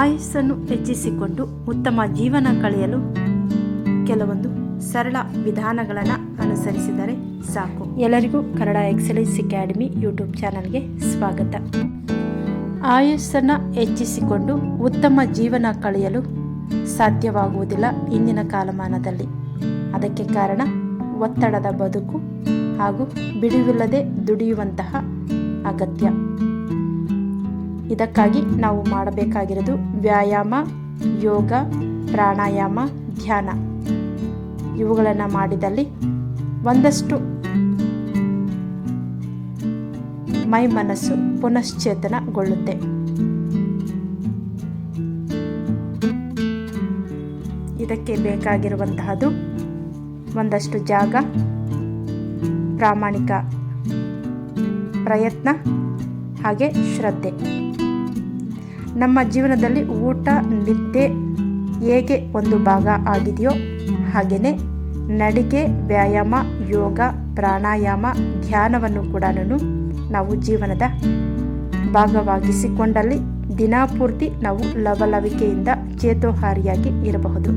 ಆಯುಸ್ಸನ್ನು ಹೆಚ್ಚಿಸಿಕೊಂಡು ಉತ್ತಮ ಜೀವನ ಕಳೆಯಲು ಕೆಲವೊಂದು ಸರಳ ವಿಧಾನಗಳನ್ನು ಅನುಸರಿಸಿದರೆ ಸಾಕು. ಎಲ್ಲರಿಗೂ ಕನ್ನಡ ಎಕ್ಸಲೆನ್ಸ್ ಅಕಾಡೆಮಿ ಯೂಟ್ಯೂಬ್ ಚಾನಲ್ಗೆ ಸ್ವಾಗತ. ಆಯುಸ್ಸನ್ನು ಹೆಚ್ಚಿಸಿಕೊಂಡು ಉತ್ತಮ ಜೀವನ ಕಳೆಯಲು ಸಾಧ್ಯವಾಗುವುದಿಲ್ಲ ಇಂದಿನ ಕಾಲಮಾನದಲ್ಲಿ. ಅದಕ್ಕೆ ಕಾರಣ ಒತ್ತಡದ ಬದುಕು ಹಾಗೂ ಬಿಡುವಿಲ್ಲದೆ ದುಡಿಯುವಂತಹ ಅಗತ್ಯ. ಇದಕ್ಕಾಗಿ ನಾವು ಮಾಡಬೇಕಾಗಿರೋದು ವ್ಯಾಯಾಮ, ಯೋಗ, ಪ್ರಾಣಾಯಾಮ, ಧ್ಯಾನ. ಇವುಗಳನ್ನು ಮಾಡಿದಲ್ಲಿ ಒಂದಷ್ಟು ಮೈ ಮನಸ್ಸು ಪುನಶ್ಚೇತನಗೊಳ್ಳುತ್ತೆ. ಇದಕ್ಕೆ ಬೇಕಾಗಿರುವಂತಹದ್ದು ಒಂದಷ್ಟು ಜಾಗ, ಪ್ರಾಮಾಣಿಕ ಪ್ರಯತ್ನ ಹಾಗೆ ಶ್ರದ್ಧೆ. ನಮ್ಮ ಜೀವನದಲ್ಲಿ ಊಟ, ನಿದ್ದೆ ಹೇಗೆ ಒಂದು ಭಾಗ ಆಗಿದೆಯೋ ಹಾಗೆಯೇ ನಡಿಗೆ, ವ್ಯಾಯಾಮ, ಯೋಗ, ಪ್ರಾಣಾಯಾಮ, ಧ್ಯಾನವನ್ನು ಕೂಡ ನಾವು ಜೀವನದ ಭಾಗವಾಗಿಸಿಕೊಂಡಲ್ಲಿ ದಿನಪೂರ್ತಿ ನಾವು ಲವಲವಿಕೆಯಿಂದ ಚೇತೋಹಾರಿಯಾಗಿ ಇರಬಹುದು.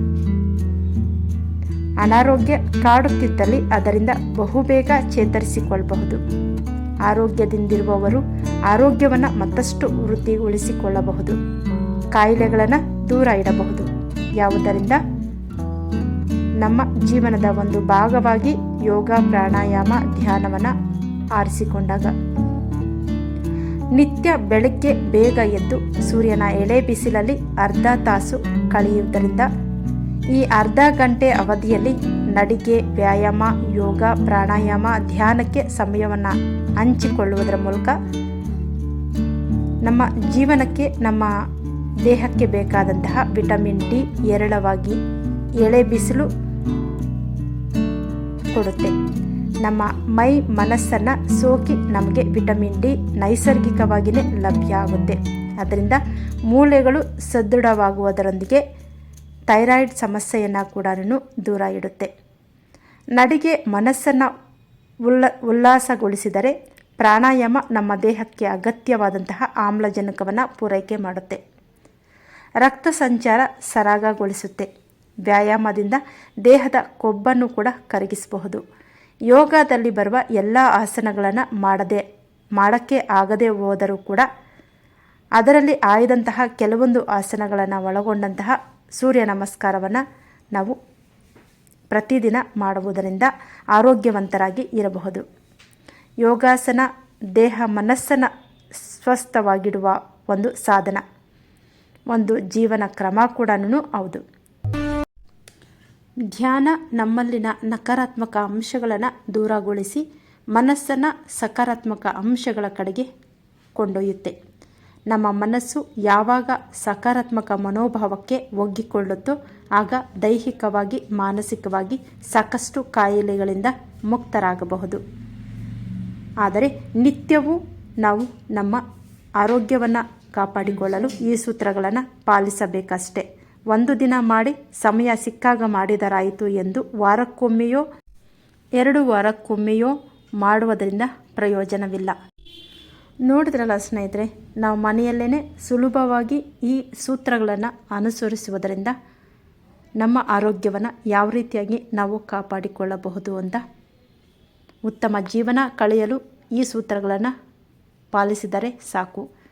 ಅನಾರೋಗ್ಯ ಕಾಡುತ್ತಿದ್ದಲ್ಲಿ ಅದರಿಂದ ಬಹುಬೇಗ ಚೇತರಿಸಿಕೊಳ್ಳಬಹುದು ಆರೋಗ್ಯದಿಂದಿರುವವರು ಆರೋಗ್ಯವನ್ನು ಮತ್ತಷ್ಟು ವೃದ್ಧಿಗೊಳಿಸಿಕೊಳ್ಳಬಹುದು. ಕಾಯಿಲೆಗಳನ್ನು ದೂರ ಇಡಬಹುದು. ಯಾವುದರಿಂದ? ನಮ್ಮ ಜೀವನದ ಒಂದು ಭಾಗವಾಗಿ ಯೋಗ, ಪ್ರಾಣಾಯಾಮ, ಧ್ಯಾನವನ್ನು ಆರಿಸಿಕೊಂಡಾಗ. ನಿತ್ಯ ಬೆಳಗ್ಗೆ ಬೇಗ ಎದ್ದು ಸೂರ್ಯನ ಎಳೆ ಬಿಸಿಲಲ್ಲಿ ಅರ್ಧ ತಾಸು ಕಳೆಯುವುದರಿಂದ ಈ ಅರ್ಧ ಗಂಟೆ ಅವಧಿಯಲ್ಲಿ ನಡಿಗೆ, ವ್ಯಾಯಾಮ, ಯೋಗ, ಪ್ರಾಣಾಯಾಮ, ಧ್ಯಾನಕ್ಕೆ ಸಮಯವನ್ನು ಹಂಚಿಕೊಳ್ಳುವುದರ ಮೂಲಕ ನಮ್ಮ ಜೀವನಕ್ಕೆ, ನಮ್ಮ ದೇಹಕ್ಕೆ ಬೇಕಾದಂತಹ ವಿಟಮಿನ್ ಡಿ ಹೇರಳವಾಗಿ ಎಳೆ ಬಿಸಿಲು ಕೊಡುತ್ತೆ. ನಮ್ಮ ಮೈ ಮನಸ್ಸನ್ನು ಸೋಕಿ ನಮಗೆ ವಿಟಮಿನ್ ಡಿ ನೈಸರ್ಗಿಕವಾಗಿಯೇ ಲಭ್ಯ ಆಗುತ್ತೆ. ಅದರಿಂದ ಮೂಳೆಗಳು ಸದೃಢವಾಗುವುದರೊಂದಿಗೆ ಥೈರಾಯ್ಡ್ ಸಮಸ್ಯೆಯನ್ನು ಕೂಡ ದೂರ ಇಡುತ್ತೆ. ನಡಿಗೆ ಮನಸ್ಸನ್ನು ಉಲ್ಲ, ಉಲ್ಲಾಸಗೊಳಿಸಿದರೆ ಪ್ರಾಣಾಯಾಮ ನಮ್ಮ ದೇಹಕ್ಕೆ ಅಗತ್ಯವಾದಂತಹ ಆಮ್ಲಜನಕವನ್ನು ಪೂರೈಕೆ ಮಾಡುತ್ತೆ. ರಕ್ತ ಸಂಚಾರ ಸರಾಗಗೊಳಿಸುತ್ತೆ. ವ್ಯಾಯಾಮದಿಂದ ದೇಹದ ಕೊಬ್ಬನ್ನು ಕೂಡ ಕರಗಿಸಬಹುದು. ಯೋಗದಲ್ಲಿ ಬರುವ ಎಲ್ಲ ಆಸನಗಳನ್ನು ಮಾಡದೆ, ಮಾಡೋಕ್ಕೆ ಆಗದೆ ಹೋದರೂ ಕೂಡ ಅದರಲ್ಲಿ ಆಯ್ದಂತಹ ಕೆಲವೊಂದು ಆಸನಗಳನ್ನು ಒಳಗೊಂಡಂತಹ ಸೂರ್ಯ ನಮಸ್ಕಾರವನ್ನು ನಾವು ಪ್ರತಿದಿನ ಮಾಡುವುದರಿಂದ ಆರೋಗ್ಯವಂತರಾಗಿ ಇರಬಹುದು. ಯೋಗಾಸನ, ದೇಹ ಮನಸ್ಸನ್ನು ಸ್ವಸ್ಥವಾಗಿಡುವ ಒಂದು ಸಾಧನ. ಒಂದು ಜೀವನ ಕ್ರಮ ಕೂಡ ಹೌದು. ಧ್ಯಾನ ನಮ್ಮಲ್ಲಿನ ನಕಾರಾತ್ಮಕ ಅಂಶಗಳನ್ನು ದೂರಗೊಳಿಸಿ ಮನಸ್ಸನ್ನು ಸಕಾರಾತ್ಮಕ ಅಂಶಗಳ ಕಡೆಗೆ ಕೊಂಡೊಯ್ಯುತ್ತೆ. ನಮ್ಮ ಮನಸ್ಸು ಯಾವಾಗ ಸಕಾರಾತ್ಮಕ ಮನೋಭಾವಕ್ಕೆ ಒಗ್ಗಿಕೊಳ್ಳುತ್ತೋ ಆಗ ದೈಹಿಕವಾಗಿ, ಮಾನಸಿಕವಾಗಿ ಸಾಕಷ್ಟು ಕಾಯಿಲೆಗಳಿಂದ ಮುಕ್ತರಾಗಬಹುದು. ಆದರೆ ನಿತ್ಯವೂ ನಾವು ನಮ್ಮ ಆರೋಗ್ಯವನ್ನು ಕಾಪಾಡಿಕೊಳ್ಳಲು ಈ ಸೂತ್ರಗಳನ್ನು ಪಾಲಿಸಬೇಕಷ್ಟೆ. ಒಂದು ದಿನ ಮಾಡಿ ಸಮಯ ಸಿಕ್ಕಾಗ ಮಾಡಿದರಾಯಿತು ಎಂದು ವಾರಕ್ಕೊಮ್ಮೆಯೋ, ಎರಡು ವಾರಕ್ಕೊಮ್ಮೆಯೋ ಮಾಡುವುದರಿಂದ ಪ್ರಯೋಜನವಿಲ್ಲ. ನೋಡಿದ್ರಲ್ಲ ಸ್ನೇಹಿತರೆ, ನಾವು ಮನೆಯಲ್ಲೇ ಸುಲಭವಾಗಿ ಈ ಸೂತ್ರಗಳನ್ನು ಅನುಸರಿಸುವುದರಿಂದ ನಮ್ಮ ಆರೋಗ್ಯವನ್ನು ಯಾವ ರೀತಿಯಾಗಿ ನಾವು ಕಾಪಾಡಿಕೊಳ್ಳಬಹುದು ಅಂತ ಉತ್ತಮ ಜೀವನ ಕಳೆಯಲು ಈ ಸೂತ್ರಗಳನ್ನು ಪಾಲಿಸಿದರೆ ಸಾಕು.